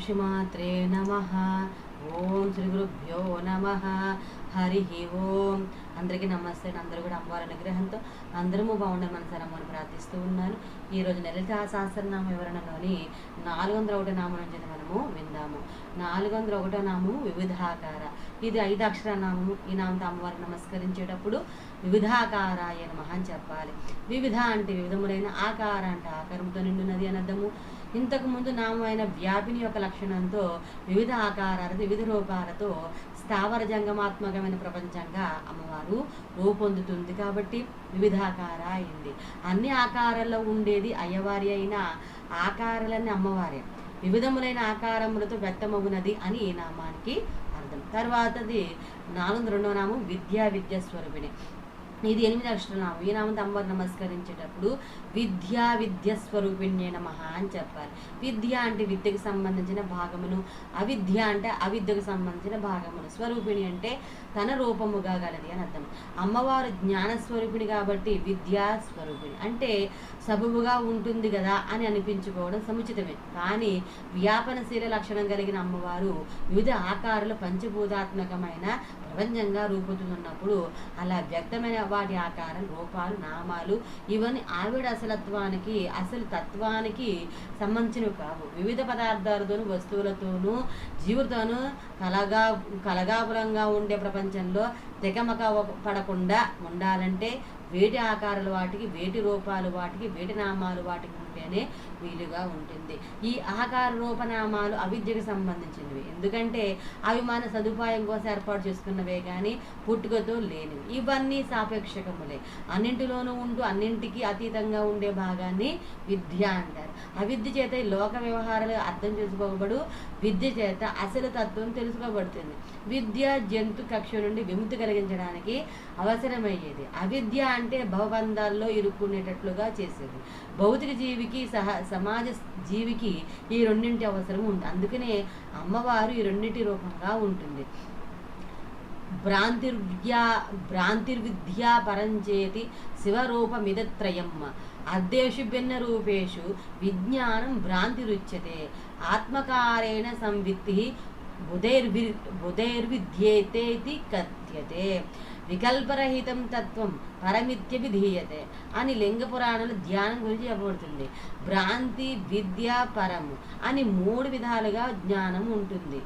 శ్రీమాత్రే నమ. ఓం శ్రీ గురుభ్యో నమ. హరి ఓం. అందరికీ నమస్తే. అందరూ కూడా అమ్మవారి అనుగ్రహంతో అందరము బాగుండాలి మన సరమ్మని ప్రార్థిస్తూ ఉన్నాను. ఈరోజు లలిత సహస్రనామ వివరణలోని నాలుగు వందల ఒకటో నామం నుంచి మనము విందాము. నాలుగు వందల ఒకటో నామము వివిధాకార. ఇది ఐదు అక్షర నామము. ఈ నామంతో అమ్మవారి నమస్కరించేటప్పుడు వివిధాకారాయ నమః అని చెప్పాలి. వివిధ అంటే వివిధములైన ఆకార అంటే ఆకారంతో నిండున్నది అని అర్థము. ఇంతకు ముందు నామైన వ్యాపిని యొక్క లక్షణంతో వివిధ ఆకారాలతో వివిధ రూపాలతో స్థావర జంగమాత్మకమైన ప్రపంచంగా అమ్మవారు రూపొందుతుంది కాబట్టి వివిధాకార అయింది. అన్ని ఆకారాల్లో ఉండేది అయ్యవారి అయిన ఆకారాలన్నీ అమ్మవారే. వివిధములైన ఆకారములతో వ్యక్తమగునది అని ఈ నామానికి అర్థం. తర్వాతది నాలుగు రెండవ నామం విద్యా విద్య స్వరూపిణి. ఇది ఎనిమిది అక్షర ఈ నామంతో అమ్మవారు నమస్కరించేటప్పుడు విద్యా విద్య స్వరూపిణ్యే నమ అని చెప్పాలి. విద్య అంటే విద్యకు సంబంధించిన భాగమును అవిద్య అంటే అవిద్యకు సంబంధించిన భాగమును స్వరూపిణి అంటే తన రూపముగా గలది అని అర్థం. అమ్మవారు జ్ఞానస్వరూపిణి కాబట్టి విద్యాస్వరూపిణి. అంటే సబువుగా ఉంటుంది కదా అని అనిపించుకోవడం సముచితమే. కానీ వ్యాపనశీల లక్షణం కలిగిన అమ్మవారు వివిధ ఆకారాలు పంచభూతాత్మకమైన ప్రపంచంగా రూపుతున్నప్పుడు అలా వ్యక్తమైన వాటి ఆకారం రూపాలు నామాలు ఇవన్నీ ఆవిడ అసలత్వానికి అసలు తత్వానికి సంబంధించినవి కావు. వివిధ పదార్థాలతోనూ వస్తువులతోనూ జీవులతోనూ కలగా కలగాపురంగా ఉండే ప్రపంచంలో తెగమక పడకుండా ఉండాలంటే వేటి ఆకారాలు వాటికి వేటి రూపాలు వాటికి వేటి నామాలు వాటికి ఉంటేనే వీలుగా ఉంటుంది. ఈ ఆకార రూపనామాలు అవిద్యకు సంబంధించినవి. ఎందుకంటే అవి మన సదుపాయం కోసం ఏర్పాటు చేసుకున్నవే కానీ పుట్టుకతో లేనివి. ఇవన్నీ సాపేక్షకములే. అన్నింటిలోనూ ఉంటూ అన్నింటికి అతీతంగా ఉండే భాగాన్ని విద్య అంటారు. అవిద్య చేత లోక వ్యవహారాలు అర్థం చేసుకోబడు విద్య చేత అసలు తత్వం తెలుసుకోబడుతుంది. విద్య జంతు కక్ష నుండి విముక్తి కలిగించడానికి అవసరమయ్యేది. అవిద్య అంటే భవబంధాల్లో ఇరుక్కునేటట్లుగా చేసేది. భౌతిక జీవికి సహ సమాజ జీవికి ఈ రెండింటి అవసరం ఉంది. అందుకనే అమ్మవారు ఈ రెండింటి రూపంగా ఉంటుంది. భ్రాంతిర్విద్యా భ్రాంతిర్విద్యా పరంచేతి శివరూపమిదత్రయమ్మ. అద్దేషు భిన్న రూపేషు విజ్ఞానం భ్రాంతిరుచ్యతే. ఆత్మకారేణ సంవిత్తి బుధైర్వి బుధైర్విద్యేతేతి కథ్యతే. వికల్పరహితం తత్వం పరమిత్య విధీయతే. అని లింగ పురాణాలు ధ్యానం గురించి చెప్పబడుతుంది. భ్రాంతి విద్య పరము అని మూడు విధాలుగా జ్ఞానం ఉంటుంది.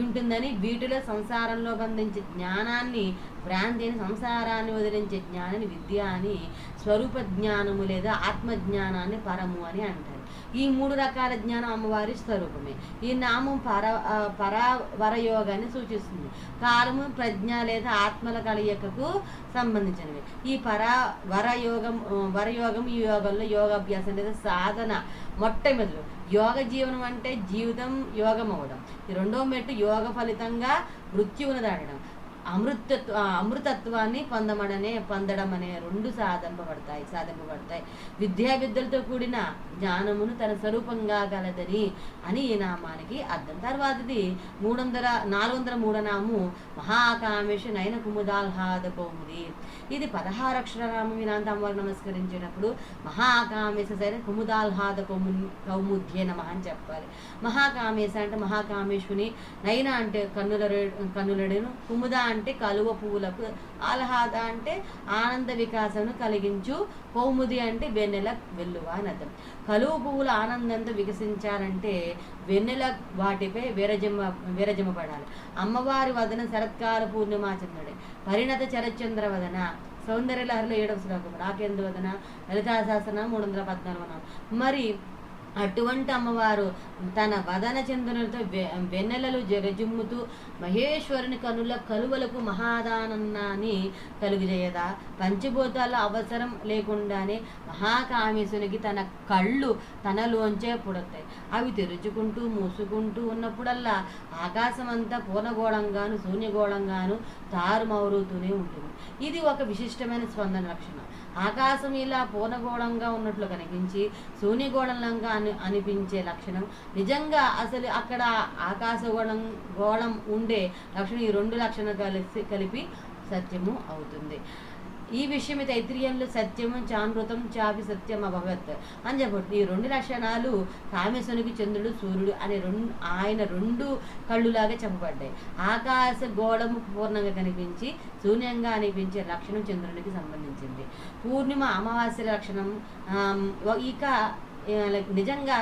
ఉంటుందని వీటిలో సంసారంలో బంధించే జ్ఞానాన్ని భ్రాంతి అని సంసారాన్ని వదిలించే జ్ఞానాన్ని విద్య అని స్వరూప జ్ఞానము లేదా ఆత్మజ్ఞానాన్ని పరము అని అంటారు. ఈ మూడు రకాల జ్ఞానం అమ్మవారి స్వరూపమే. ఈ నామం పర ఆ, పరావరయోగాన్ని సూచిస్తుంది. కాలము ప్రజ్ఞ లేదా ఆత్మల కలయికకు సంబంధించినవి. ఈ పరా వరయోగం వరయోగం ఈ యోగంలో యోగాభ్యాసం లేదా సాధన మొట్టమొదలు. యోగ జీవనం అంటే జీవితం యోగం అవ్వడం. ఈ రెండో మెట్టు యోగ ఫలితంగా మృత్యువును దాటడం. అమృతత్వ అమృతత్వాన్ని పొందమడనే పొందడం అనే రెండు సాధింపబడతాయి సాధింపబడతాయి. విద్యా విద్యలతో కూడిన జ్ఞానమును తన స్వరూపంగా గలదని అని ఈ నామానికి అర్థం. తర్వాతది మూడు వందల నాలుగు వందల మూడో నాము మహాకామేశ నయన కుముదాల్హాద కౌముది. ఇది పదహారు అక్షరనామం వినాంత అమ్మవారు నమస్కరించినప్పుడు మహాకామేశ సరే కుముదాల్హాద కౌము కౌముద్యే నమ అని చెప్పాలి. మహాకామేశ అంటే మహాకామేశుని నయన అంటే కన్నుల రే- కన్నులడేను కుముద అంటే కలువ పువ్వులకు ఆహ్లాద అంటే ఆనంద వికాసను కలిగించు. కౌముది అంటే వెన్నెల వెల్లువ అని అర్థం. కలువ పువ్వులు ఆనందంతో వికసించాలంటే వెన్నెల వాటిపై విరజమ విరజమపడాలి. అమ్మవారి వదన శరత్కాల పూర్ణిమాచంద్రుడే పరిణత చరచంద్ర వదన సౌందర్యలహరిలో ఏడవ శ్లోకం రాకేంద్ర వదన? లలితాశాసన మూడు వందల పద్నాలుగు మరి అటువంటి అమ్మవారు తన వదన చందనలతో వె- వెన్నెలలు జరజిమ్ముతూ మహేశ్వరుని కనుల కలువలకు మహాదానందాన్ని కలుగుజేయదా? పంచభూతాల అవసరం లేకుండానే మహాకామేశునికి తన కళ్ళు తనలోంచే పుడతాయి. అవి తెరుచుకుంటూ మూసుకుంటూ ఉన్నప్పుడల్లా ఆకాశమంతా పూర్ణగోళంగాను శూన్యగోళంగాను తారుమౌరుతూనే ఉంటుంది. ఇది ఒక విశిష్టమైన స్పందన లక్షణం. ఆకాశం ఇలా పూర్ణగోళంగా ఉన్నట్లు కనిపించి శూన్యగోళంగా అని అనిపించే లక్షణం. నిజంగా అసలు అక్కడ ఆకాశగోళం గోళం ఉండే లక్షణం ఈ రెండు లక్షణాలు కలిసి కలిపి సత్యము అవుతుంది. ఈ విషయం తైత్రీయంలో సత్యము చానృతం చాపి సత్యం అభవత్. అని చెప్పట్టు ఈ రెండు లక్షణాలు కామేశ్వరునికి చంద్రుడు సూర్యుడు అనే రెండు ఆయన రెండు కళ్ళులాగా చెప్పబడ్డాయి. ఆకాశ గోళము పూర్ణంగా కనిపించి శూన్యంగా అనిపించే లక్షణం చంద్రునికి సంబంధించింది. పూర్ణిమ అమావాస్య లక్షణం ఇక నిజంగా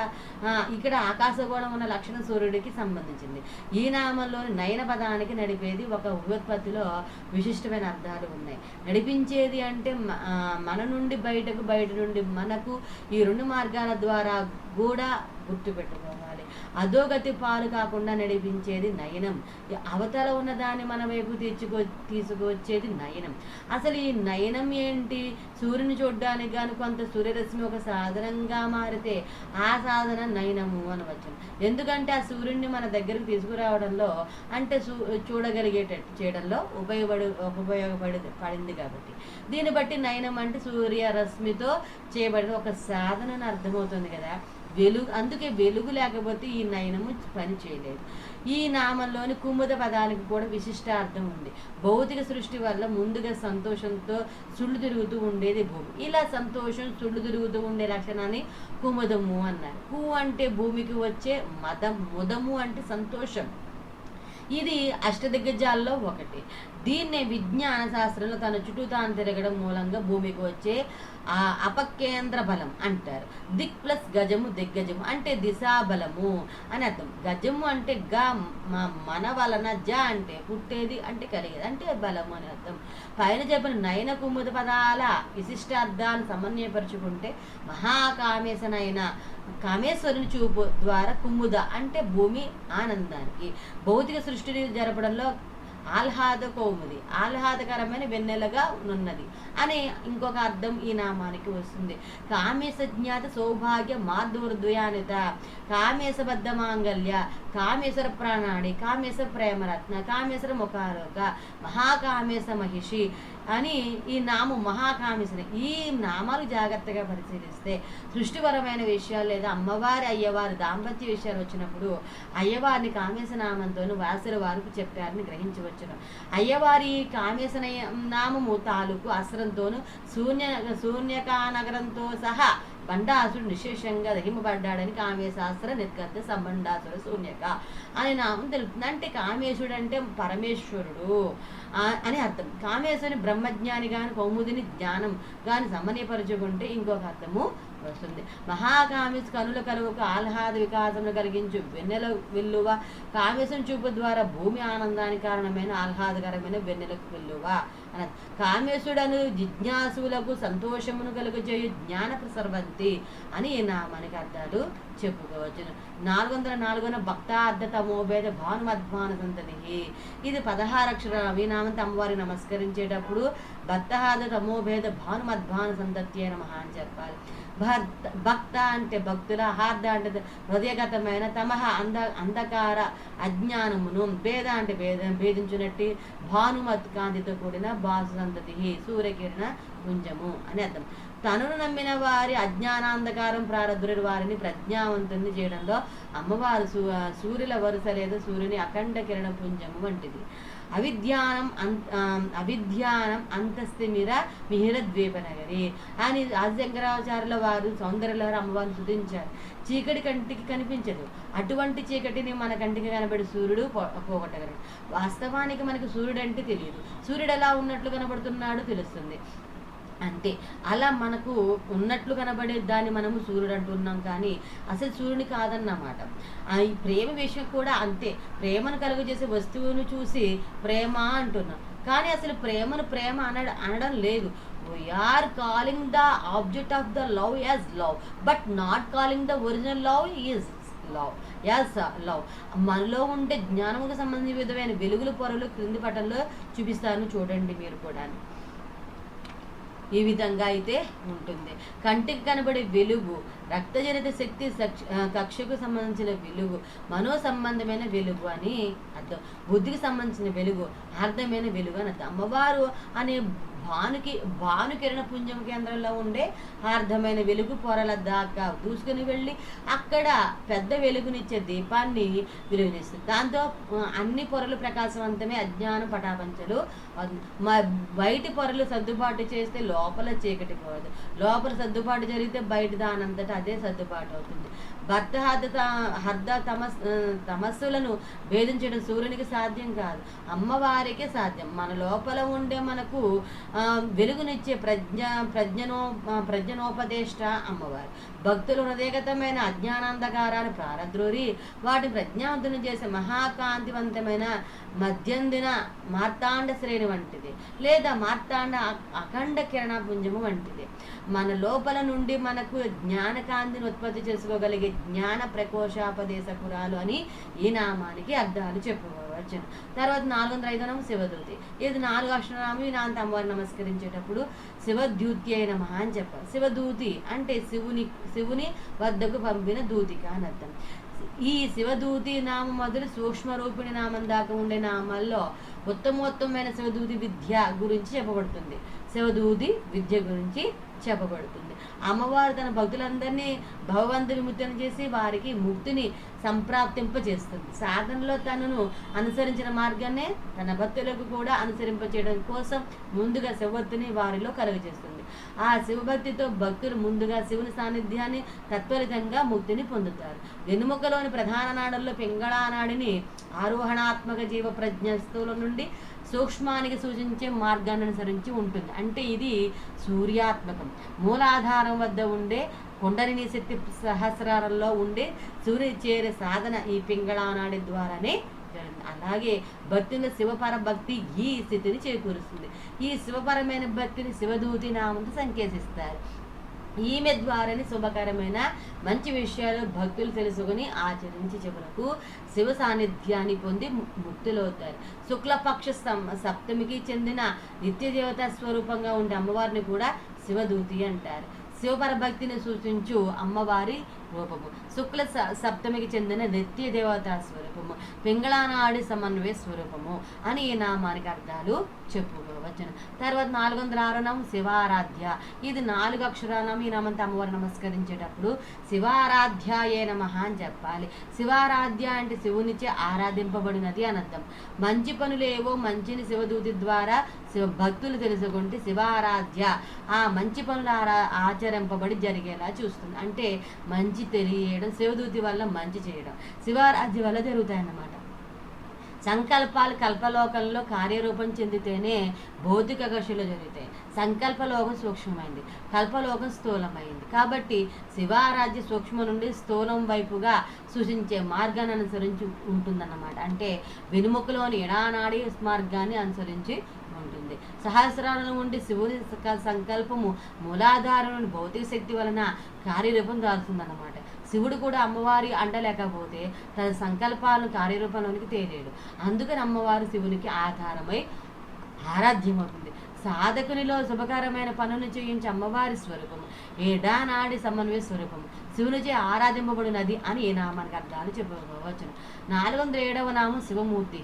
ఇక్కడ ఆకాశగోళం ఉన్న లక్షణ సూర్యుడికి సంబంధించింది. ఈ నామంలోని నయన పదానికి నడిపేది ఒక ఉత్పత్తిలో విశిష్టమైన అర్థాలు ఉన్నాయి. నడిపించేది అంటే మన నుండి బయటకు బయట నుండి మనకు ఈ రెండు మార్గాల ద్వారా కూడా గుర్తుపెట్టుకోవాలి. అధోగతి పాలు కాకుండా నడిపించేది నయనం. అవతల ఉన్న దాన్ని మన వైపు తెచ్చుకో తీసుకువచ్చేది నయనం. అసలు ఈ నయనం ఏంటి? సూర్యుని చూడడానికి కానీ కొంత సూర్యరశ్మి ఒక సాధనంగా మారితే ఆ సాధన నయనము అనవచ్చు ఎందుకంటే ఆ సూర్యుడిని మన దగ్గరికి తీసుకురావడంలో అంటే చూ చూడగలిగేటట్టు చేయడంలో ఉపయోగపడి ఉపయోగపడి పడింది కాబట్టి. దీన్ని బట్టి నయనం అంటే సూర్యరశ్మితో చేయబడిన ఒక సాధన అని అర్థమవుతుంది కదా. వెలుగు అందుకే వెలుగు లేకపోతే ఈ నయనము పని చేయలేదు. ఈ నామంలోని కుముద పదానికి కూడా విశిష్ట అర్థం ఉంది. భౌతిక సృష్టి వల్ల ముందుగా సంతోషంతో సుళ్ళు తిరుగుతూ ఉండేది భూమి. ఇలా సంతోషం సుళ్ళు తిరుగుతూ ఉండే లక్షణాన్ని కుముదము అన్నారు. కు అంటే భూమికి వచ్చే మదం ముదము అంటే సంతోషం. ఇది అష్టదిగ్గజాల్లో ఒకటి. దీన్నే విజ్ఞాన శాస్త్రంలో తన చుట్టూ తాను తిరగడం మూలంగా భూమికి వచ్చే ఆ అపకేంద్ర బలం అంటారు. దిక్ ప్లస్ గజము దిగ్గజము అంటే దిశా బలము అని అర్థం. గజము అంటే గ మ- మన వలన జ అంటే పుట్టేది అంటే కలిగేది అంటే బలము అని అర్థం. పైన చెప్పిన నయన కుముద పదాల విశిష్టార్థాన్ని సమన్వయపరుచుకుంటే మహాకామేశనైన కామేశ్వరుని చూపు ద్వారా కుమ్ముద అంటే భూమి ఆనందానికి. భౌతిక సృష్టిని జరపడంలో ఆహ్లాద కౌముది ఆహ్లాదకరమైన వెన్నెలగా ఉన్నది అనే ఇంకొక అర్థం ఈ నామానికి వస్తుంది. కామేశ జ్ఞాత సౌభాగ్య మాధుర్ద్వయానిత కామేశబద్ధ మాంగళ్య కామేశ్వర ప్రాణాడి కామేశ్వర ప్రేమరత్న కామేశ్వర ముఖారోగ మహాకామేశ మహిషి అని ఈ నామం మహాకామిసిన. ఈ నామాలు జాగ్రత్తగా పరిశీలిస్తే సృష్టిపరమైన విషయాలు లేదా అమ్మవారి అయ్యవారి దాంపత్య విషయాలు వచ్చినప్పుడు అయ్యవారిని కామేశ నామంతోను వాసుల వారికి చెప్పారని గ్రహించవచ్చును. అయ్యవారి కామేశన నామము తాలూకు అస్త్రంతోను శూన్య శూన్యకా నగరంతో సహా బండాసుడు నిశేషంగా దహింపబడ్డాడని కామేశాస్త్ర నిర్గత సంబండాసుర శూన్యక. అనే నామం తెలుపుతుంది. అంటే కామేశుడు అంటే పరమేశ్వరుడు. అని అర్థం. కామేశ్వరుని బ్రహ్మజ్ఞాని గాని కౌముదిని జ్ఞానం గాని సమన్యపరచుకుంటే ఇంకొక అర్థము వస్తుంది. మహాకామేశ్ కనుల కలుగుకు ఆహ్లాద వికాసమును కలిగించు. వెన్నెల వెల్లువ కామేశం చూపు ద్వారా భూమి ఆనందానికి కారణమైన ఆహ్లాదకరమైన వెన్నెలకు వెల్లువ అన కామేశుడను జిజ్ఞాసులకు సంతోషమును కలుగజేయు జ్ఞాన ప్రసర్వంతి అని నా నామానికి అర్థాలు చెప్పుకోవచ్చును నాలుగు వందల నాలుగున భక్తార్థ తమోభేద భానుమధ్వాన సంతతి. ఇది పదహారు అక్షరాలు అవినామంత అమ్మవారికి నమస్కరించేటప్పుడు భక్తార్థ తమోభేద భానుమధ్వాన సంతతి అని అని చెప్పాలి. భర్త భక్త అంటే భక్తుల హార్ద అంటే హృదయగతమైన తమహ అంధ అంధకార అజ్ఞానమును భేద అంటే భేద భేదించినట్టు భానుమత్ కాంతితో కూడిన బాసు సంతతి సూర్యకిరణ పుంజము అని అర్థం. తనను నమ్మిన వారి అజ్ఞానాంధకారం ప్రారంభుడి వారిని ప్రజ్ఞావంతుని చేయడంలో అమ్మవారు సూ సూర్యుల వరుస లేదా సూర్యుని అఖండ కిరణ పుంజము వంటిది. అవిధ్యానం అంత అవిధ్యానం అంతస్తి మీద మిహిర ద్వీపనగరి అని ఆదిశంకరాచార్యుల వారు సౌందర్యలహరి అమ్మవారిని స్తుతించారు చీకటి కంటికి కనిపించదు. అటువంటి చీకటిని మన కంటికి కనబడి సూర్యుడు పోగొట్టగలడు. వాస్తవానికి మనకు సూర్యుడు అంటే తెలియదు. సూర్యుడు ఎలా ఉన్నట్లు కనబడుతున్నాడో తెలుస్తుంది. అంతే. అలా మనకు ఉన్నట్లు కనబడే దాన్ని మనము సూర్యుడు అంటున్నాం కానీ అసలు సూర్యుని కాదన్నమాట. ఆ ఈ ప్రేమ విషయం కూడా అంతే. ప్రేమను కలుగజేసే వస్తువును చూసి ప్రేమ అంటున్నాం. కానీ అసలు ప్రేమను ప్రేమ అనడ అనడం లేదు. We're calling the object of the love as love but not calling the original love is love as love మనలో ఉండే జ్ఞానముకు సంబంధించిన విధమైన వెలుగుల పొరలు క్రింది పటంలో చూపిస్తాను చూడండి మీరు కూడా ఈ విధంగా అయితే ఉంటుంది. కంటికి కనబడే వెలుగు రక్తజనిత శక్తి కక్షకు సంబంధించిన వెలుగు మనో సంబంధమైన వెలుగు అని అర్థం. బుద్ధికి సంబంధించిన వెలుగు అర్థమైన వెలుగు అని అర్థం. అమ్మవారు అనే భానుకి భానుకిరణ పుంజం కేంద్రంలో ఉండే అర్థమైన వెలుగు పొరల దాకా దూసుకుని వెళ్ళి అక్కడ పెద్ద వెలుగునిచ్చే దీపాన్ని విలువనిస్తుంది దాంతో అన్ని పొరలు ప్రకాశవంతమే అజ్ఞాన పటాపంచలు బయటి పొరలు సర్దుబాటు చేస్తే లోపల చీకటి పోదు. లోపల సర్దుబాటు జరిగితే బయట దానంతటా అదే సర్దుబాటు అవుతుంది. భర్త హద్ద హర్ద తమస్ తమస్సులను భేదించడం సూర్యునికి సాధ్యం కాదు. అమ్మవారికే సాధ్యం. మన లోపల ఉండే మనకు వెలుగునిచ్చే ప్రజ్ఞ ప్రజ్ఞనో ప్రజ్ఞనోపదేష్ట అమ్మవారు. భక్తులు హృదయగతమైన అజ్ఞానాంధకారాన్ని ప్రారద్రోరి వాటి ప్రజ్ఞావంతులు చేసే మహాకాంతివంతమైన మధ్యందిన మార్తాండ శ్రేణి వంటిది లేదా మార్తాండ అఖండ కిరణపుంజము వంటిది. మన లోపల నుండి మనకు జ్ఞానకాంతిని ఉత్పత్తి చేసుకోగలిగే జ్ఞాన ప్రకోశాపదేశపురాలు అని ఈ నామానికి అర్థాలు అర్చన తర్వాత నాలుగు వందల ఐదు నామం శివదూతి. ఇది నాలుగు అక్షరనామం ఈ నాంత అమ్మవారిని నమస్కరించేటప్పుడు శివద్యూతి అయిన మహా అని చెప్పాలి. శివదూతి అంటే శివుని శివుని వద్దకు పంపిన దూతిక అని అర్థం. ఈ శివదూతి నామం మొదలు సూక్ష్మ రూపిణి నామం దాకా ఉండే నామాల్లో ఉత్తమోత్తమైన శివదూతి విద్య గురించి చెప్పబడుతుంది. శివదూతి విద్య గురించి చెప్పబడుతుంది. అమ్మవారు తన భక్తులందరినీ భగవంతు విముక్తిని చేసి వారికి ముక్తిని సంప్రాప్తింపజేస్తుంది. సాధనలో తనను అనుసరించిన మార్గాన్నే తన భక్తులకు కూడా అనుసరింపచేయడం కోసం ముందుగా శివభక్తిని వారిలో కలుగజేస్తుంది. ఆ శివభక్తితో భక్తులు ముందుగా శివుని సాన్నిధ్యాన్ని తత్వరితంగా ముక్తిని పొందుతారు. వెనుముకలోని ప్రధాన నాడుల్లో పింగళా నాడిని ఆరోహణాత్మక జీవ ప్రజ్ఞస్తుల నుండి సూక్ష్మానికి సూచించే మార్గాన్ని అనుసరించి ఉంటుంది. అంటే ఇది సూర్యాత్మకం. మూలాధారం వద్ద ఉండే కొండరిని శక్తి సహస్రాలలో ఉండే సూర్య చేరే సాధన ఈ పింగళానాడి ద్వారానే జరుగుతుంది. అలాగే భక్తుల శివపర భక్తి ఈ స్థితిని చేకూరుస్తుంది. ఈ శివపరమైన భక్తిని శివదూతి నామంతో సంకేతిస్తారు. ఈమె ద్వారానే శుభకరమైన మంచి విషయాలు భక్తులు తెలుసుకుని ఆచరించి చివరకు శివ సాన్నిధ్యాన్ని పొంది ము- ముక్తులవుతారు. శుక్లపక్ష సప్తమికి చెందిన నిత్య దేవత స్వరూపంగా ఉండే అమ్మవారిని కూడా శివదూతి అంటారు. శివపరభక్తిని సూచించు అమ్మవారి రూపము. శుక్ల స- సప్తమికి చెందిన నిత్య దేవతా స్వరూపము. పింగళానాడి సమన్వయ స్వరూపము అని ఈ నామానికి అర్థాలు చెప్పుకోవచ్చును తర్వాత నాలుగు వందల ఆరో నామం శివారాధ్య. ఇది నాలుగు అక్షరాలం ఈ నామంతో అమ్మవారు నమస్కరించేటప్పుడు శివారాధ్యాయే నమ అని చెప్పాలి. శివారాధ్య అంటే శివునిచే ఆరాధింపబడినది అని అర్థం. మంచి పనులు ఏవో మంచిని శివదూతి ద్వారా శివ భక్తులు తెలుసుకుంటే శివారాధ్య ఆ మంచి పనులు ఆరా ఆచరింపబడి జరిగేలా చూస్తుంది. అంటే మంచి తెలియడం శివదూతి వల్ల మంచి చేయడం. శివారాధ్య వల్ల జరుగుతాయన్నమాట. సంకల్పాలు కల్పలోకంలో కార్యరూపం చెందితేనే భౌతిక కషులు జరుగుతాయి. సంకల్పలోకం సూక్ష్మమైంది. కల్పలోకం స్థూలమైంది. కాబట్టి శివారాధ్య సూక్ష్మ నుండి స్థూలం వైపుగా సూచించే మార్గాన్ని అనుసరించి ఉంటుందన్నమాట. అంటే వెనుముకలోని ఎడానాడి మార్గాన్ని అనుసరించి ఉంటుంది. సహస్రాలను ఉండి శివుని సంకల్పము మూలాధారం భౌతిక శక్తి వలన కార్యరూపం దాల్చుందన్నమాట శివుడు కూడా అమ్మవారి అండలేకపోతే తన సంకల్పాలను కార్యరూపంలోనికి తేలేడు. అందుకని అమ్మవారు శివునికి ఆధారమై ఆరాధ్యమవుతుంది. సాధకునిలో శుభకరమైన పనులు చేయించి అమ్మవారి స్వరూపము. ఏడానాడి సమన్వయ స్వరూపము. శివునిచే ఆరాధింపబడినది అని ఈ నామానికి అర్థాలు చెప్పుకోవచ్చును నాలుగు వందల ఏడవ నామం శివమూర్తి.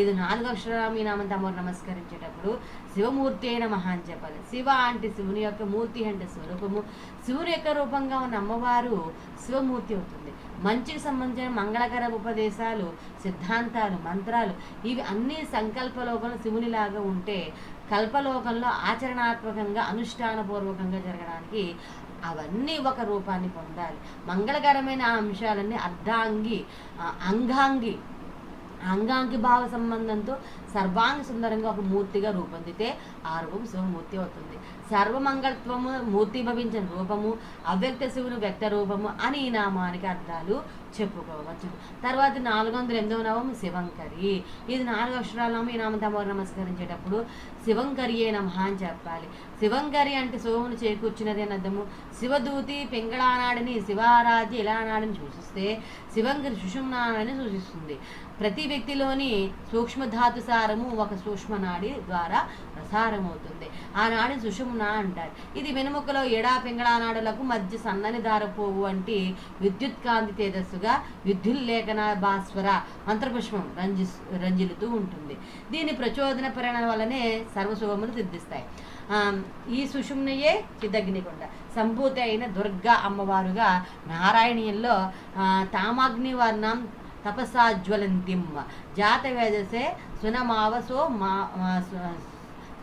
ఇది నాలుగు అక్షరాలు ఈ నామం తమరు నమస్కరించేటప్పుడు శివమూర్తి అయిన మహా అని చెప్పాలి. శివ అంటే శివుని యొక్క మూర్తి అంటే స్వరూపము. శివుని యొక్క రూపంగా ఉన్న అమ్మవారు శివమూర్తి అవుతుంది. మంచికి సంబంధించిన మంగళకర ఉపదేశాలు సిద్ధాంతాలు మంత్రాలు ఇవి అన్ని సంకల్పలోకంలో శివునిలాగా ఉంటే కల్పలోకంలో ఆచరణాత్మకంగా అనుష్ఠానపూర్వకంగా జరగడానికి అవన్నీ ఒక రూపాన్ని పొందాలి. మంగళకరమైన ఆ అంశాలన్నీ అర్ధాంగి అంగాంగి అంగాంగి భావ సంబంధంతో సర్వాంగ సుందరంగా ఒక మూర్తిగా రూపొందితే ఆ రూపం శివమూర్తి అవుతుంది. సర్వమంగళత్వము మూర్తి భవించిన రూపము అవ్యక్త శివుని వ్యక్త రూపము అని ఈ నామానికి అర్థాలు చెప్పుకోవచ్చు తర్వాత నాలుగు వందల ఎనిమిదవ నామం శివంకరి. ఇది నాలుగు అక్షరాల నామం ఈ నామం నమస్కరించేటప్పుడు శివంకరి ఏ అని చెప్పాలి. శివంకరి అంటే శివమును చేకూర్చున్నది అని అర్థము. శివదూతి పింగళానాడిని శివారాధి ఇలానాడిని సూచిస్తే శివంకరి సుషుమ్నాడని సూచిస్తుంది. ప్రతి వ్యక్తిలోని సూక్ష్మధాతు సారము ఒక సూక్ష్మ నాడి ద్వారా ప్రసారమవుతుంది. ఆ నాడి సుషుమ్న అంటారు. ఇది వెనుముకలో ఎడా పింగళా నాడులకు మధ్య సన్నని దారపోవు వంటి విద్యుత్ కాంతి తేజస్సుగా విద్యుల్లేఖన భాస్వర మంత్రపుష్పం రంజి రంజిలుతూ ఉంటుంది. దీని ప్రచోదన ప్రేరణ వల్లనే సర్వశుభములు సిద్ధిస్తాయి. ఈ సుషుమ్నయే చిదగ్నికొండ. సంభూతి అయిన దుర్గా అమ్మవారుగా నారాయణీయంలో తామాగ్ని వర్ణం తపసాజ్వలంతిం జాతవేదసే సునమావసో మా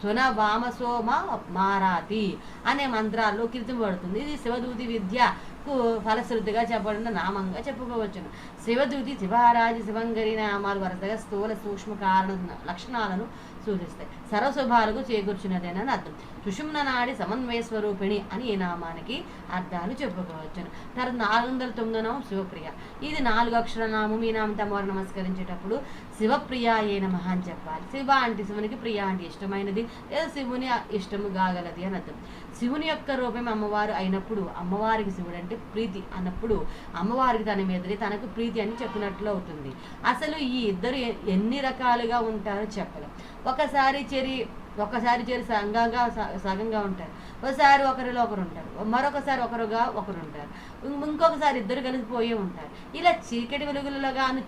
సునవామసోమ మారాతి అనే మంత్రాల్లో కీర్తింపబడుతుంది ఇది శివదూతి విద్యకు ఫలశ్రుతిగా చెప్పబడిన నామంగా చెప్పుకోవచ్చును. శివదూతి శివారాజు శివంగరి నామాలు వరుసగా స్థూల సూక్ష్మ కారణ లక్షణాలను సూచిస్తాయి. సరస్వభాలకు చేకూర్చున్నదేనని అర్థం. సుషుమ్న నాడి సమన్వయ స్వరూపిణి అని ఈ నామానికి అర్థాలు చెప్పుకోవచ్చును. తర్వాత నాలుగు వందల తొమ్మిదో నామం శివప్రియ. ఇది నాలుగు అక్షర నామం. ఈ నామం అమ్మవారు నమస్కరించేటప్పుడు శివప్రియ ఏ మహాన్ అని చెప్పాలి. శివ అంటే శివునికి ప్రియ అంటే ఇష్టమైనది. లేదా శివుని ఇష్టము కాగలది అని అర్థం. శివుని యొక్క రూపం అమ్మవారు అయినప్పుడు అమ్మవారికి శివుడు అంటే ప్రీతి అన్నప్పుడు అమ్మవారికి తన మీదనే తనకు ప్రీతి అని చెప్పినట్లు అవుతుంది. అసలు ఈ ఇద్దరు ఎన్ని రకాలుగా ఉంటారో చెప్పలేం. ఒకసారి చెరి ఒకసారి చేరి సంఘంగా సగంగా ఉంటారు. ఒకసారి ఒకరిలో ఒకరు ఉంటారు. మరొకసారి ఒకరుగా ఒకరు ఉంటారు. ఇంకొకసారి ఇద్దరు కలిసిపోయి ఉంటారు. ఇలా చీకటి వెలుగులగాను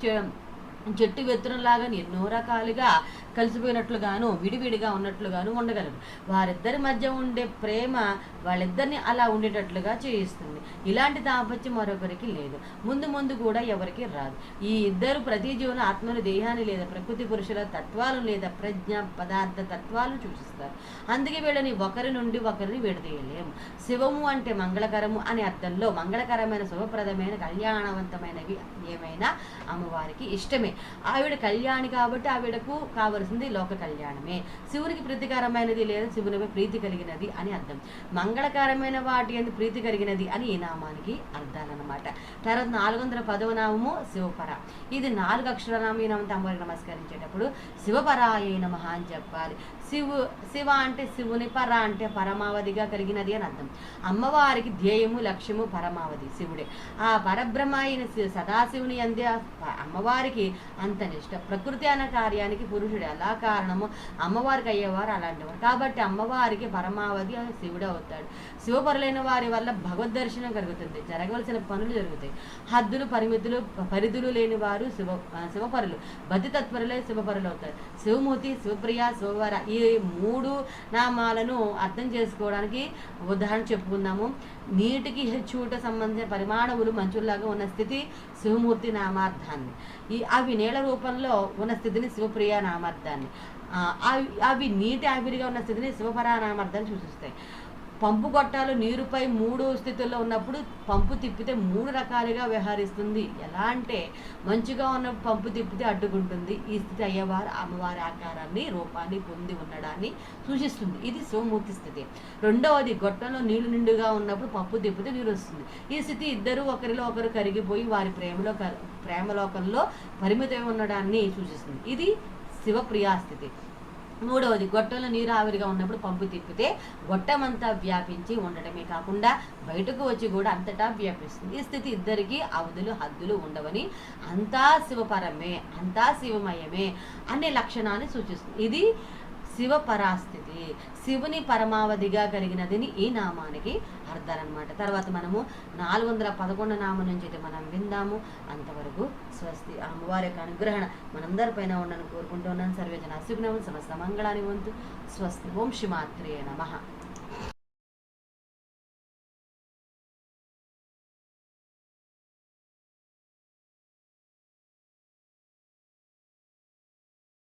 జట్టు చెట్టు వెత్తునలాగా ఎన్నో రకాలుగా కలిసిపోయినట్లుగాను విడివిడిగా ఉన్నట్లుగాను ఉండగలరు. వారిద్దరి మధ్య ఉండే ప్రేమ వాళ్ళిద్దరిని అలా ఉండేటట్లుగా చేయిస్తుంది. ఇలాంటి దాంపత్యం మరొకరికి లేదు. ముందు ముందు కూడా ఎవరికి రాదు. ఈ ఇద్దరు ప్రతి జీవన ఆత్మను దేహాన్ని లేదా ప్రకృతి పురుషుల తత్వాలు లేదా ప్రజ్ఞ పదార్థ తత్వాలు సూచిస్తారు. అందుకే వీళ్ళని ఒకరి నుండి ఒకరిని విడదీయలేము. శివము అంటే మంగళకరము అనే అర్థంలో మంగళకరమైన శుభప్రదమైన కళ్యాణవంతమైనవి ఏమైనా అమ్మవారికి ఇష్టమే. ఆవిడ కళ్యాణి కాబట్టి ఆవిడకు కావలసిన చేసింది లోక కళ్యాణమే. శివునికి ప్రీతికరమైనది లేదా శివునిపై ప్రీతి కలిగినది అని అర్థం. మంగళకరమైన వాటి అందు ప్రీతి కలిగినది అని ఈ నామానికి అర్థాలన్నమాట. తర్వాత నాలుగు వందల పదవ నామము శివపర. ఇది నాలుగు అక్షర ఈ నామంతో అమ్మవారికి నమస్కరించేటప్పుడు శివపరాయ నమ అని చెప్పాలి. శివు శివ అంటే శివుని పర అంటే పరమావధిగా కలిగినది అని అర్థం. అమ్మవారికి ధ్యేయము లక్ష్యము పరమావధి శివుడే. ఆ పరబ్రహ్మ అయిన సదాశివుని అందే అమ్మవారికి అంత నిష్ట. ప్రకృతి అన్న కార్యానికి పురుషుడు. ఎలా కారణము అమ్మవారికి అయ్యేవారు అలాంటివారు. కాబట్టి అమ్మవారికి పరమావధి అని శివుడే అవుతాడు. శివపరులైన వారి వల్ల భగవద్ దర్శనం కలుగుతుంది. జరగవలసిన పనులు జరుగుతాయి. హద్దులు పరిమితులు పరిధులు లేని వారు శివ శివపరులు. బతితత్పరులే శివపరులు అవుతారు శివమూర్తి శివప్రియ శివవర ఈ ఈ మూడు నామాలను అర్థం చేసుకోవడానికి ఉదాహరణ చెప్పుకుందాము. నీటికి హెచ్చుట సంబంధించిన పరిమాణములు మంచులాగా ఉన్న స్థితి శివమూర్తి నామార్థాన్ని. ఈ అవి నీళ్ళ రూపంలో ఉన్న స్థితిని శివప్రియ నామార్థాన్ని. అవి అవి నీటి ఆవిరిగా ఉన్న స్థితిని శివపరా నామార్థాన్ని సూచిస్తాయి. పంపు గొట్టాలు నీరుపై మూడు స్థితుల్లో ఉన్నప్పుడు పంపు తిప్పితే మూడు రకాలుగా వ్యవహరిస్తుంది. ఎలా అంటే మంచిగా ఉన్న పంపు తిప్పితే అడ్డుకుంటుంది. ఈ స్థితి అయ్యేవారు అమ్మవారి ఆకారాన్ని రూపాన్ని పొంది ఉండడాన్ని సూచిస్తుంది. ఇది సోమూర్తి స్థితి. రెండవది గొట్టంలో నీళ్ళు నిండుగా ఉన్నప్పుడు పంపు తిప్పితే నీరు వస్తుంది. ఈ స్థితి ఇద్దరు ఒకరిలో ఒకరు కరిగిపోయి వారి ప్రేమలో క- ప్రేమలోకంలో పరిమితమై ఉండడాన్ని సూచిస్తుంది. ఇది శివప్రియా స్థితి. మూడవది గొట్టంలో నీరు ఆవిరిగా ఉన్నప్పుడు పంపు తిప్పితే గొట్టమంతా వ్యాపించి ఉండటమే కాకుండా బయటకు వచ్చి కూడా అంతటా వ్యాపిస్తుంది. ఈ స్థితి ఇద్దరికి అవధులు హద్దులు ఉండవని అంతా శివపరమే అంతా శివమయమే అనే లక్షణాన్ని సూచిస్తుంది. ఇది శివ పరాస్థితి శివుని పరమావధిగా కలిగినదిని ఈ నామానికి అర్థాలన్నమాట తర్వాత మనము నాలుగు వందల పదకొండు నామం నుంచి అయితే మనం విందాము. అంతవరకు స్వస్తి అమ్మవారి యొక్క అనుగ్రహణ మనందరిపైన ఉండని కోరుకుంటూ ఉన్నాను సర్వేజన శుభ్నము సమస్త మంగళాన్ని వంతు. స్వస్తి. ఓం శ్రీమాత్రే నమః.